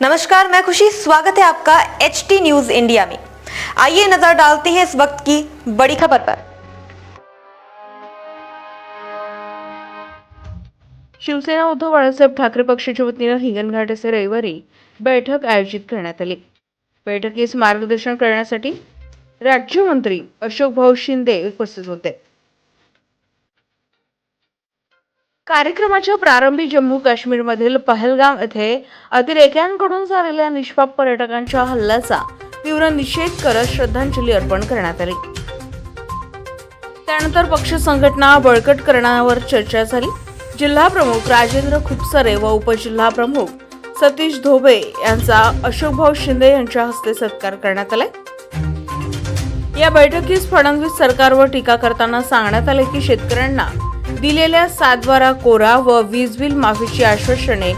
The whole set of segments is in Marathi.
नमस्कार, मैं खुशी। स्वागत है आपका एच टी न्यूज़ इंडिया में। आइए नज़र डालते हैं इस वक्त की बड़ी खबर पर। शिवसेना उद्धव बाळासाहेब ठाकरे पक्षाच्या वतीनं हिंगणघाट येथे रविवारी बैठक आयोजित करण्यात आली. बैठकीस मार्गदर्शन करण्यासाठी राज्यमंत्री अशोक भाऊ शिंदे उपस्थित होते. कार्यक्रमाच्या प्रारंभी जम्मू काश्मीरमधील पहलगाम येथे अतिरेक्यांकडून झालेल्या निष्पाप पर्यटकांच्या हल्ल्याचा तीव्र निषेध करत श्रद्धांजली अर्पण करण्यात आली. त्यानंतर पक्ष संघटना बळकट करण्यावर चर्चा झाली. जिल्हा प्रमुख राजेंद्र खुपसरे व उपजिल्हा प्रमुख सतीश धोबे यांचा अशोकभाऊ शिंदे यांच्या हस्ते सत्कार करण्यात आला या बैठकीस फडणवीस सरकारवर टीका करताना सांगण्यात आले की शेतकऱ्यांना दिलेल्या सातबारा कोरा व वीज बिल माफीची आश्वासने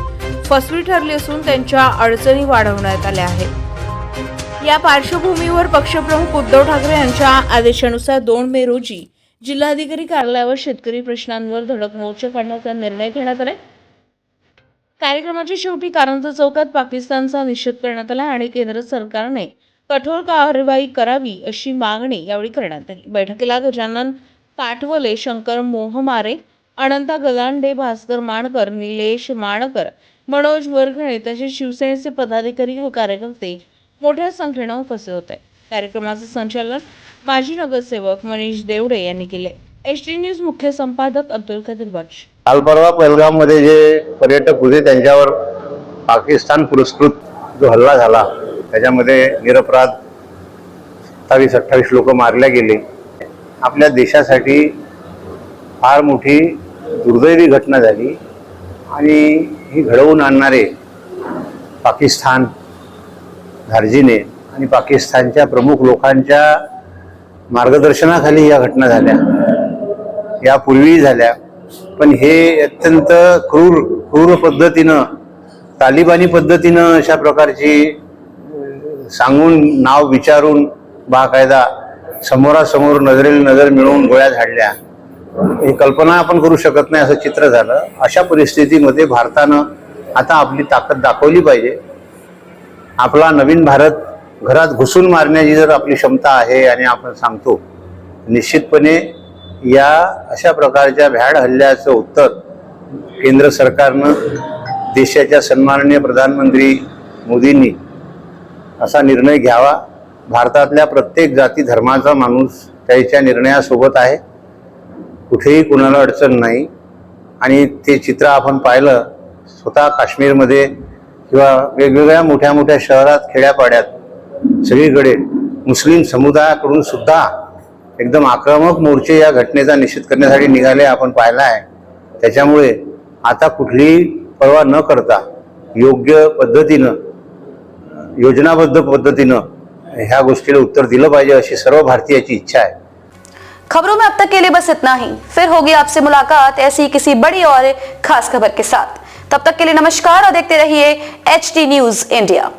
फसवी ठरली असून त्यांच्या अडचणी वाढवण्यात आल्या आहेत. या पार्श्वभूमीवर पक्षप्रमुख उद्धव ठाकरे यांच्या आदेशानुसार दोन मे रोजी जिल्हाधिकारी कार्यालयावर शेतकरी प्रश्नांवर धडक मोर्चा काढण्याचा निर्णय घेण्यात आला कार्यक्रमाच्या शेवटी कारंजा चौकात पाकिस्तानचा निषेध करण्यात आला आणि केंद्र सरकारने कठोर कारवाई करावी अशी मागणी यावेळी करण्यात आली. बैठकीला गजानन काठवले शंकर मोहमारे अनंता गलांडे भास्कर माणकर निलेश माणकर मनोज वरखणे तसेच शिवसेनेचे पदाधिकारी व कार्यकर्ते मोठ्या संख्येनं उपस्थित होते. कार्यक्रमाचे संचालन माजी नगरसेवक मनीष देवडे यांनी केले. एस टी न्यूज मुख्य संपादक अब्दुल कदीर बक्ष काल परवा पहलगाममध्ये जे पर्यटक होते त्यांच्यावर पाकिस्तान पुरस्कृत जो हल्ला झाला त्याच्यामध्ये निरपराध सत्तावीस अठ्ठावीस लोक मारले गेले. आपल्या देशासाठी फार मोठी दुर्दैवी घटना झाली. आणि ही घडवून आणणारे पाकिस्तान धार्जीने आणि पाकिस्तानच्या प्रमुख लोकांच्या मार्गदर्शनाखाली या घटना झाल्या. यापूर्वीही झाल्या. पण हे अत्यंत क्रूर क्रूर पद्धतीनं तालिबानी पद्धतीनं अशा प्रकारची सांगून नाव विचारून बाकायदा समोरासमोर नजरेला नजर मिळवून गोळ्या झाडल्या. ही कल्पना आपण करू शकत नाही असं चित्र झालं. अशा परिस्थितीमध्ये भारतानं आता आपली ताकद दाखवली पाहिजे. आपला नवीन भारत घरात घुसून मारण्याची जर आपली क्षमता आहे आणि आपण सांगतो निश्चितपणे या अशा प्रकारच्या भ्याड हल्ल्याचं उत्तर केंद्र सरकारनं देशाच्या सन्माननीय प्रधानमंत्री मोदींनी असा निर्णय घ्यावा. भारतातल्या प्रत्येक जाती धर्माचा माणूस त्याच्या निर्णयासोबत आहे. कुठेही कुणाला अडचण नाही. आणि ते चित्र आपण पाहिलं स्वतः काश्मीरमध्ये किंवा वेगवेगळ्या मोठ्या मोठ्या शहरात खेड्यापाड्यात सगळीकडे मुस्लिम समुदायाकडून सुद्धा एकदम आक्रमक मोर्चे या घटनेचा निषेध करण्यासाठी निघाले आपण पाहिला आहे. त्याच्यामुळे आता कुठलीही पर्वा न करता योग्य पद्धतीनं योजनाबद्ध पद्धतीनं ह्या गोष्टीला उत्तर दिलं पाहिजे अशी सर्व भारतीयाची इच्छा आहे. खबरों में अब तक के लिए बस इतना ही. फिर होगी आपसे मुलाकात ऐसी किसी बड़ी और खास खबर के साथ. तब तक के लिए नमस्कार और देखते रहिए एच टी न्यूज़ इंडिया